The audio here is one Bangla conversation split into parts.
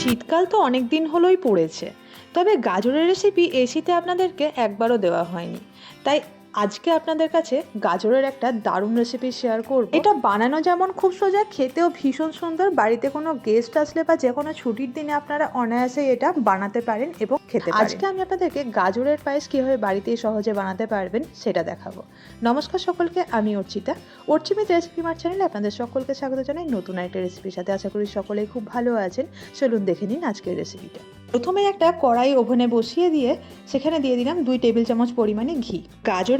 শীতকাল তো অনেক দিন হলোই পড়েছে। তবে গাজরের রেসিপি এই শীতে আপনাদেরকে একবারও দেওয়া হয়নি। তাই আজকে আপনাদের কাছে গাজরের একটা দারুণ রেসিপি শেয়ার করব। এটা বানানো যেমন খুব সোজা, খেতেও ভীষণ সুন্দর। বাড়িতে কোনো গেস্ট আসলে বা যে কোনো ছুটির দিনে আপনারা অনায়াসে এটা বানাতে পারেন এবং খেতে আজকে আমি আপনাদেরকে গাজরের পায়েস কীভাবে বাড়িতেই সহজে বানাতে পারবেন সেটা দেখাবো। নমস্কার সকলকে, আমি অর্চিতা। অর্চিমিত রেসিপি মার চ্যানেলে আপনাদের সকলকে স্বাগত জানাই। নতুন একটা রেসিপির সাথে আশা করি সকলেই খুব ভালো আছেন। চলুন দেখে নিন আজকের রেসিপিটা প্রথমে একটা কড়াই ওভেনে বসিয়ে দিয়ে সেখানে দিয়ে দিলাম দুই টেবিল চামচ পরিমাণে ঘি।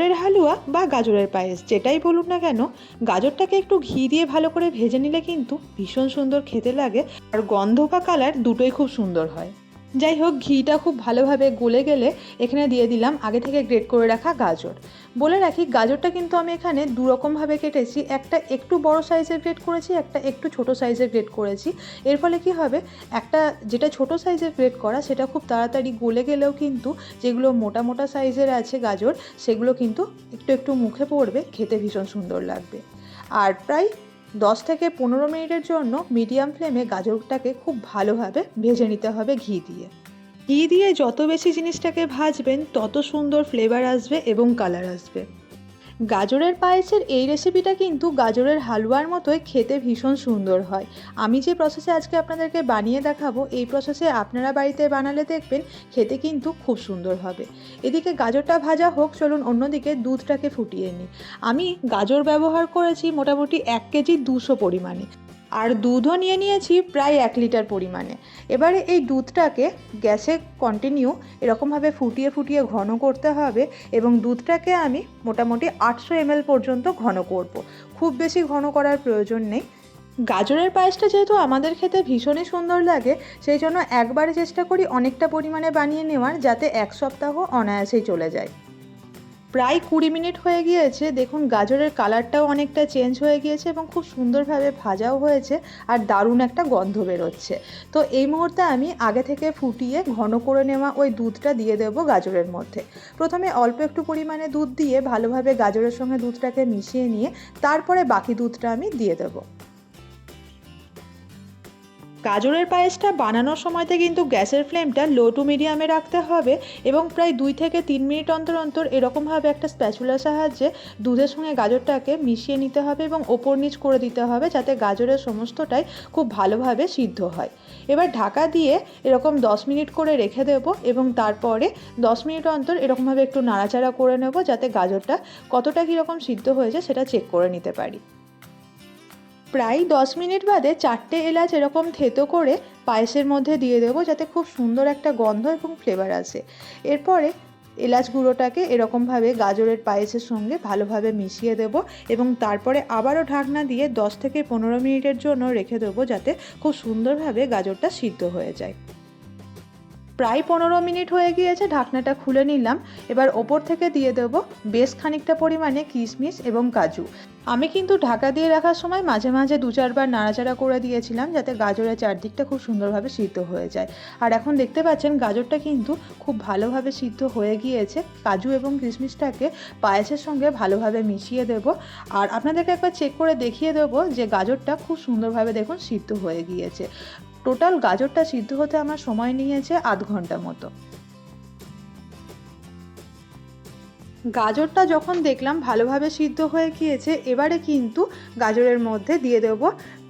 গাজরের হালুয়া বা গাজরের পায়েস, যেটাই বলুন না কেন, গাজরটাকে একটু ঘি দিয়ে ভালো করে ভেজে নিলে কিন্তু ভীষণ সুন্দর খেতে লাগে আর গন্ধ বা কালার দুটোই খুব সুন্দর হয়। যাই হোক ঘিটা খুব ভালোভাবে গলে গেলে এখানে দিয়ে দিলাম আগে থেকে গ্রেট করে রাখা গাজর। বলে রাখি, গাজরটা কিন্তু আমি এখানে দু রকমভাবে কেটেছি। একটা একটু বড় সাইজের গ্রেট করেছি, একটা একটু ছোট সাইজের গ্রেট করেছি। এর ফলে কি হবে, একটা যেটা ছোট সাইজের গ্রেট করা, সেটা খুব তাড়াতাড়ি গলে গেলেও কিন্তু যেগুলো মোটা মোটা সাইজের আছে গাজর, সেগুলো কিন্তু একটু একটু মুখে পড়বে, খেতে ভীষণ সুন্দর লাগবে। আর প্রায় দশ থেকে পনেরো মিনিটের জন্য মিডিয়াম ফ্লেমে গাজরটাকে খুব ভালোভাবে ভেজে নিতে হবে ঘি দিয়ে। ঘি দিয়ে যত বেশি জিনিসটাকে ভাজবেন, তত সুন্দর ফ্লেভার আসবে এবং কালার আসবে। গাজরের পায়েসের এই রেসিপিটা কিন্তু গাজরের হালুয়ার মতোই খেতে ভীষণ সুন্দর হয়। আমি যে প্রসেসে আজকে আপনাদেরকে বানিয়ে দেখাবো, এই প্রসেসে আপনারা বাড়িতে বানালে দেখবেন খেতে কিন্তু খুব সুন্দর হবে। এদিকে গাজরটা ভাজা হোক, চলুন অন্যদিকে দুধটাকে ফুটিয়ে নিই। আমি গাজর ব্যবহার করেছি মোটামুটি এক কেজি দুশো পরিমাণে। আর দুধও নিয়ে নিয়েছি প্রায় এক লিটার পরিমাণে। এবারে এই দুধটাকে গ্যাসে কন্টিনিউ এরকমভাবে ফুটিয়ে ফুটিয়ে ঘন করতে হবে এবং দুধটাকে আমি মোটামুটি আটশো এমএল পর্যন্ত ঘন করব। খুব বেশি ঘন করার প্রয়োজন নেই। গাজরের পায়েসটা যেহেতু আমাদের খেতে ভীষণই সুন্দর লাগে, সেই জন্য একবারে চেষ্টা করি অনেকটা পরিমাণে বানিয়ে নেওয়ার যাতে এক সপ্তাহ অনায়াসেই চলে যায়। প্রায় কুড়ি মিনিট হয়ে গিয়েছে। দেখুন, গাজরের কালারটাও অনেকটা চেঞ্জ হয়ে গিয়েছে এবং খুব সুন্দরভাবে ভাজাও হয়েছে আর দারুণ একটা গন্ধ বেরোচ্ছে। তো এই মুহূর্তে আমি আগে থেকে ফুটিয়ে ঘন করে নেওয়া ওই দুধটা দিয়ে দেব গাজরের মধ্যে। প্রথমে অল্প একটু পরিমাণে দুধ দিয়ে ভালোভাবে গাজরের সঙ্গে দুধটাকে মিশিয়ে নিয়ে তারপরে বাকি দুধটা আমি দিয়ে দেবো। গাজরের পায়েসটা বানানোর সময়তে কিন্তু গ্যাসের ফ্লেমটা লো টু মিডিয়ামে রাখতে হবে এবং প্রায় দুই থেকে তিন মিনিট অন্তর অন্তর এরকমভাবে একটা স্প্যাচুলার সাহায্যে দুধের সঙ্গে গাজরটাকে মিশিয়ে নিতে হবে এবং ওপর নিচ করে দিতে হবে যাতে গাজরের সমস্তটাই খুব ভালোভাবে সিদ্ধ হয়। এবার ঢাকা দিয়ে এরকম দশ মিনিট করে রেখে দেব এবং তারপরে দশ মিনিট অন্তর এরকমভাবে একটু নাড়াচাড়া করে নেব যাতে গাজরটা কতটা কীরকম সিদ্ধ হয়েছে সেটা চেক করে নিতে পারি। প্রায় দশ মিনিট বাদে চারটে এলাচ এরকম থেতো করে পায়েসের মধ্যে দিয়ে দেবো যাতে খুব সুন্দর একটা গন্ধ এবং ফ্লেভার আসে। এরপরে এলাচ গুঁড়োটাকে এরকমভাবে গাজরের পায়েসের সঙ্গে ভালোভাবে মিশিয়ে দেব এবং তারপরে আবারও ঢাকনা দিয়ে দশ থেকে পনেরো মিনিটের জন্য রেখে দেবো যাতে খুব সুন্দরভাবে গাজরটা সিদ্ধ হয়ে যায়। প্রায় পনেরো মিনিট হয়ে গিয়েছে, ঢাকনাটা খুলে নিলাম। এবার ওপর থেকে দিয়ে দেবো বেশ খানিকটা পরিমাণে কিশমিশ এবং কাজু। আমি কিন্তু ঢাকা দিয়ে রাখার সময় মাঝে মাঝে দু চারবার নাড়াচাড়া করে দিয়েছিলাম যাতে গাজরের চারদিকটা খুব সুন্দরভাবে সিদ্ধ হয়ে যায়। আর এখন দেখতে পাচ্ছেন গাজরটা কিন্তু খুব ভালোভাবে সিদ্ধ হয়ে গিয়েছে। কাজু এবং কিশমিশটাকে পায়েসের সঙ্গে ভালোভাবে মিশিয়ে দেব। আর আপনাদেরকে একবার চেক করে দেখিয়ে দেবো যে গাজরটা খুব সুন্দরভাবে দেখুন সিদ্ধ হয়ে গিয়েছে। টোটাল গাজরটা সিদ্ধ হতে আমার সময় নিয়েছে আধ ঘণ্টা মতো। গাজরটা যখন দেখলাম ভালোভাবে সিদ্ধ হয়ে গিয়েছে, এবারে কিন্তু গাজরের মধ্যে দিয়ে দেব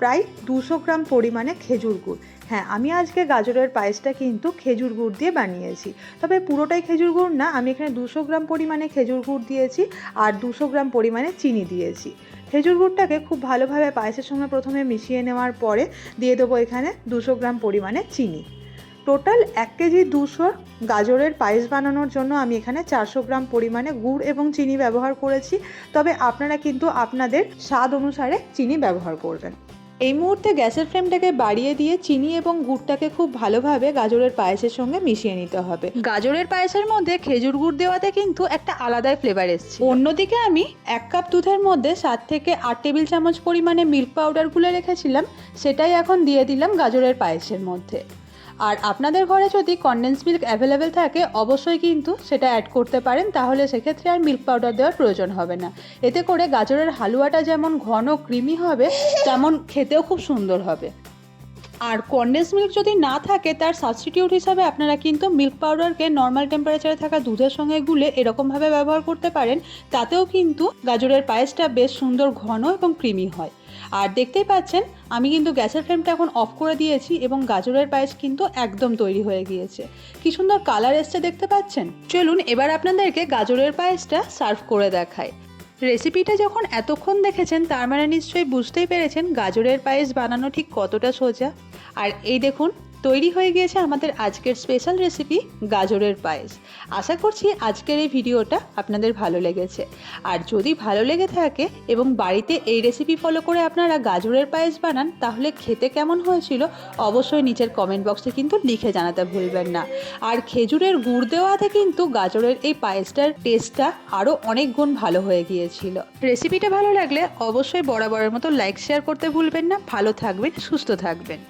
প্রায় দুশো গ্রাম পরিমাণে খেজুর গুড়। হ্যাঁ আমি আজকে গাজরের পায়েসটা কিন্তু খেজুর গুড় দিয়ে বানিয়েছি। তবে পুরোটাই খেজুর গুড় না, আমি এখানে দুশো গ্রাম পরিমাণে খেজুর গুড় দিয়েছি আর দুশো গ্রাম পরিমাণে চিনি দিয়েছি। খেজুর গুড়টাকে খুব ভালোভাবে পায়েসের সঙ্গে প্রথমে মিশিয়ে নেওয়ার পরে দিয়ে দেবো এখানে দুশো গ্রাম পরিমাণে চিনি। টোটাল এক কেজি দুশো গাজরের পায়েস বানানোর জন্য আমি এখানে চারশো গ্রাম পরিমাণে গুড় এবং চিনি ব্যবহার করেছি। তবে আপনারা কিন্তু আপনাদের স্বাদ অনুসারে চিনি ব্যবহার করবেন। এই মুহূর্তে গ্যাসের ফ্লেমটাকে বাড়িয়ে দিয়ে চিনি এবং গুড়টাকে খুব ভালোভাবে গাজরের পায়েসের সঙ্গে মিশিয়ে নিতে হবে। গাজরের পায়েসের মধ্যে খেজুর গুড় দেওয়াতে কিন্তু একটা আলাদাই ফ্লেভার এসছে। অন্যদিকে আমি এক কাপ দুধের মধ্যে সাত থেকে আট টেবিল চামচ পরিমাণে মিল্ক পাউডার গুলে রেখেছিলাম, সেটাই এখন দিয়ে দিলাম গাজরের পায়েসের মধ্যে। আর আপনাদের ঘরে যদি কনডেন্স মিল্ক অ্যাভেলেবেল থাকে, অবশ্যই কিন্তু সেটা অ্যাড করতে পারেন। তাহলে সেক্ষেত্রে আর মিল্ক পাউডার দেওয়ার প্রয়োজন হবে না। এতে করে গাজরের হালুয়াটা যেমন ঘন ক্রিমি হবে, তেমন খেতেও খুব সুন্দর হবে। আর কন্ডেন্স মিল্ক যদি না থাকে, তার সাবস্টিটিউট হিসাবে আপনারা কিন্তু মিল্ক পাউডারকে নর্মাল টেম্পারেচারে থাকা দুধের সঙ্গে গুলে এরকমভাবে ব্যবহার করতে পারেন। তাতেও কিন্তু গাজরের পায়েসটা বেশ সুন্দর ঘন এবং ক্রিমি হয়। আর দেখতেই পাচ্ছেন, আমি কিন্তু গ্যাসের ফ্লেমটা এখন অফ করে দিয়েছি এবং গাজরের পায়েস কিন্তু একদম তৈরি হয়ে গিয়েছে। কি সুন্দর কালার এসছে দেখতে পাচ্ছেন? চলুন এবার আপনাদেরকে গাজরের পায়েসটা সার্ভ করে দেখায় রেসিপিটা যখন এতক্ষণ দেখেছেন, তার মানে নিশ্চয়ই বুঝতেই পেরেছেন গাজরের পায়েস বানানো ঠিক কতটা সোজা। আর এই দেখুন তৈরি হয়ে গিয়েছে আমাদের আজকের স্পেশাল রেসিপি গাজরের পায়েস। আশা করছি আজকের এই ভিডিওটা আপনাদের ভালো লেগেছে। আর যদি ভালো লেগে থাকে এবং বাড়িতে এই রেসিপি ফলো করে আপনারা গাজরের পায়েস বানান, তাহলে খেতে কেমন হয়েছিল অবশ্যই নিচের কমেন্ট বক্সে কিন্তু লিখে জানাতে ভুলবেন না। আর খেজুরের গুড় দেওয়াতে কিন্তু গাজরের এই পায়েসটার টেস্টটা আরও অনেক গুণ ভালো হয়ে গিয়েছিল। রেসিপিটা ভালো লাগলে অবশ্যই বরাবরের মতো লাইক শেয়ার করতে ভুলবেন না। ভালো থাকবেন, সুস্থ থাকবেন।